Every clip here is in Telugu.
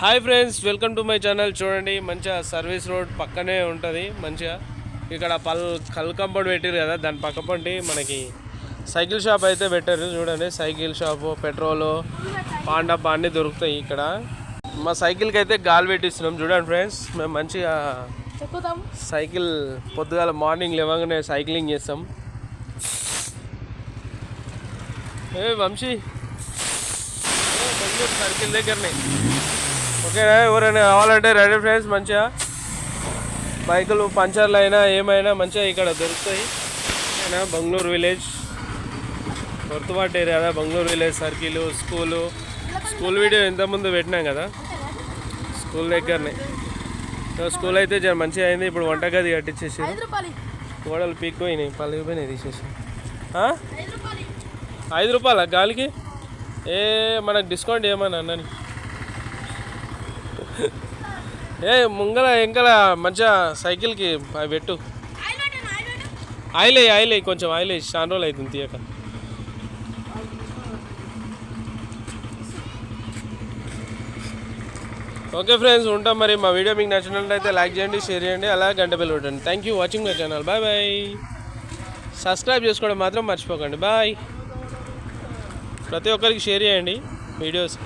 Hi friends welcome to my channel. చూడండి మంచిగా సర్వీస్ రోడ్ పక్కనే ఉంటుంది మంచిగా. ఇక్కడ పల్ కల్ కంపౌండ్ పెట్టారు కదా దాని పక్క పంటి మనకి సైకిల్ షాప్ అయితే పెట్టారు. చూడండి సైకిల్ షాపు పెట్రోలు పాండప్ అన్నీ దొరుకుతాయి ఇక్కడ. మా సైకిల్కి అయితే గాలి పెట్టిస్తున్నాం. చూడండి ఫ్రెండ్స్ మేము మంచిగా సైకిల్ పొద్దుగాల మార్నింగ్ లేవగానే సైక్లింగ్ చేస్తాం. ఏ వంశీ సర్కిల్ దగ్గరనే. ఓకేనా ఎవరైనా కావాలంటే రెడీ ఫ్రెండ్స్ మంచిగా బైకులు పంచర్లు అయినా ఏమైనా మంచిగా ఇక్కడ దొరుకుతాయి. ఓకేనా Bangalore village. Kothapati area Bangalore village circle school. School video ఇంతకుముందు పెట్టినాం కదా. స్కూల్ దగ్గరనే. సో స్కూల్ అయితే జర మంచిగా అయింది. ఇప్పుడు వంటగది కట్టించేసి గోడలు పీక్కుపోయినాయి పలిగిపోయినాయి తీసేసి. ఆ? ఐదు రూపాయలు ఐదు రూపాయల గాలికి? ఏ మనకు డిస్కౌంట్ ఏమన్నా అన్నని. ఏ ముంగల ఎంకల మంచిగా సైకిల్కి పెట్టు. ఆయిల్ అయ్యి ఆయిల్ అయ్యి కొంచెం ఆయిల్ అయ్యి చాలా రోజులు అవుతుంది తీయక. ఓకే ఫ్రెండ్స్ ఉంటాం మరి. మా వీడియో మీకు నచ్చినట్లయితే లైక్ చేయండి షేర్ చేయండి అలాగే గంట బిల్ పెట్టండి thank you watching my channel bye bye subscribe చేసుకోవడం మాత్రం మర్చిపోకండి. బాయ్ ప్రతి ఒక్కరికి షేర్ చేయండి వీడియోస్.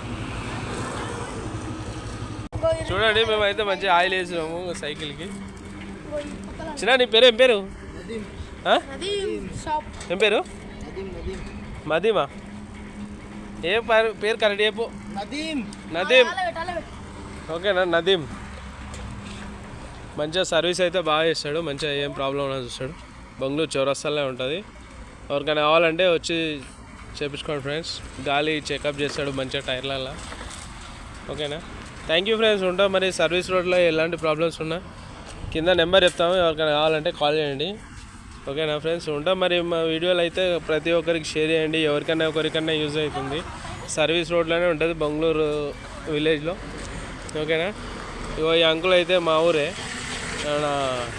చూడండి మేమైతే మంచి ఆయిల్ వేసినాము సైకిల్కి చిన్న నీ పేరు ఏం పేరు? ఏం పేరు? మదీమా. ఏ పేరు పేరు కరెక్ట్ చెప్పు. నదీం. ఓకేనా నదీం. మంచిగా సర్వీస్ అయితే బాగా చేస్తాడు మంచిగా ఏం ప్రాబ్లం ఉన్నా చూస్తాడు. బెంగళూరు చౌరస్తాలే ఉంటుంది. ఎవరికైనా కావాలంటే వచ్చి చేపించుకోండి ఫ్రెండ్స్ గాలి చెకప్ చేస్తాడు మంచిగా టైర్లలో ఓకేనా? థ్యాంక్ యూ ఫ్రెండ్స్ ఉంటాం మరి సర్వీస్ రోడ్లో ఎలాంటి ప్రాబ్లమ్స్ ఉన్నా కింద నెంబర్ చెప్తాము. ఎవరికైనా కావాలంటే కాల్ చేయండి. ఓకేనా ఫ్రెండ్స్ ఉంటాం మరి మా వీడియోలు అయితే ప్రతి ఒక్కరికి షేర్ చేయండి. ఎవరికైనా ఒకరికైనా యూజ్ అవుతుంది. సర్వీస్ రోడ్లోనే ఉంటుంది బెంగళూరు విలేజ్లో ఓకేనా ఇగో ఈ అంకుల్ అయితే మా ఊరే. ఏమైనా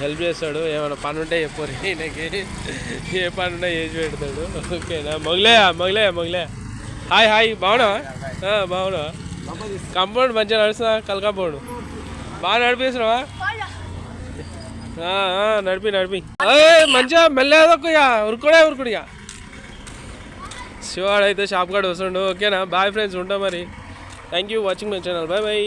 హెల్ప్ చేస్తాడు? ఏమైనా పని ఉంటే చెప్పరు ఈయనకి. ఏ పని ఉన్నా చేసి పెడతాడు. ఓకేనా మొగలే మొగలే మొగలే హాయ్ హాయ్ బాగున్నావా? బాగున్నావా? కంపౌండ్ మంచిగా నడుస్తుందా? కల్ కంపౌండ్. బాగా నడిపిస్తున్నావా? నడిపి నడిపి. మంచిగా మెల్లేదొక్క ఇక. ఉరుకుడే ఉరుకుడు ఇక. శివాడు అయితే షాప్ కాడ వస్తుండు ఓకేనా? బాయ్ ఫ్రెండ్స్ ఉంటాం మరి. Thank you watching my channel bye bye